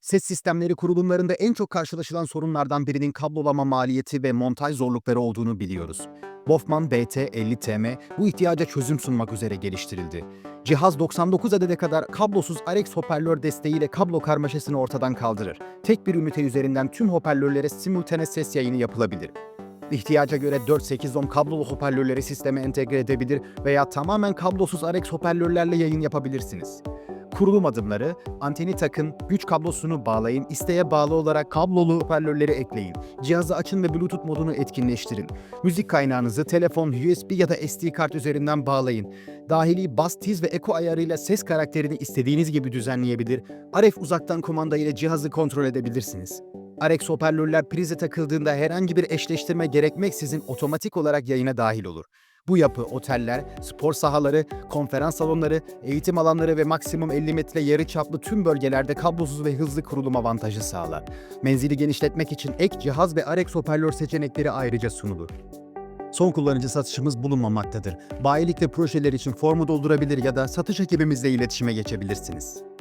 Ses sistemleri kurulumlarında en çok karşılaşılan sorunlardan birinin kablolama maliyeti ve montaj zorlukları olduğunu biliyoruz. Bofman BT50TM bu ihtiyaca çözüm sunmak üzere geliştirildi. Cihaz 99 adede kadar kablosuz RX hoparlör desteğiyle kablo karmaşasını ortadan kaldırır. Tek bir ünite üzerinden tüm hoparlörlere simultane ses yayını yapılabilir. İhtiyaca göre 4-8 ohm kablolu hoparlörleri sisteme entegre edebilir veya tamamen kablosuz RX hoparlörlerle yayın yapabilirsiniz. Kurulum adımları, anteni takın, güç kablosunu bağlayın, isteğe bağlı olarak kablolu hoparlörleri ekleyin. Cihazı açın ve Bluetooth modunu etkinleştirin. Müzik kaynağınızı telefon, USB ya da SD kart üzerinden bağlayın. Dahili bas, tiz ve eko ayarıyla ses karakterini istediğiniz gibi düzenleyebilir. RF uzaktan kumanda ile cihazı kontrol edebilirsiniz. RX hoparlörler prize takıldığında herhangi bir eşleştirme gerekmeksizin otomatik olarak yayına dahil olur. Bu yapı oteller, spor sahaları, konferans salonları, eğitim alanları ve maksimum 50 metre yarı çaplı tüm bölgelerde kablosuz ve hızlı kurulum avantajı sağlar. Menzili genişletmek için ek cihaz ve RX hoparlör seçenekleri ayrıca sunulur. Son kullanıcı satışımız bulunmamaktadır. Bayilikle projeler için formu doldurabilir ya da satış ekibimizle iletişime geçebilirsiniz.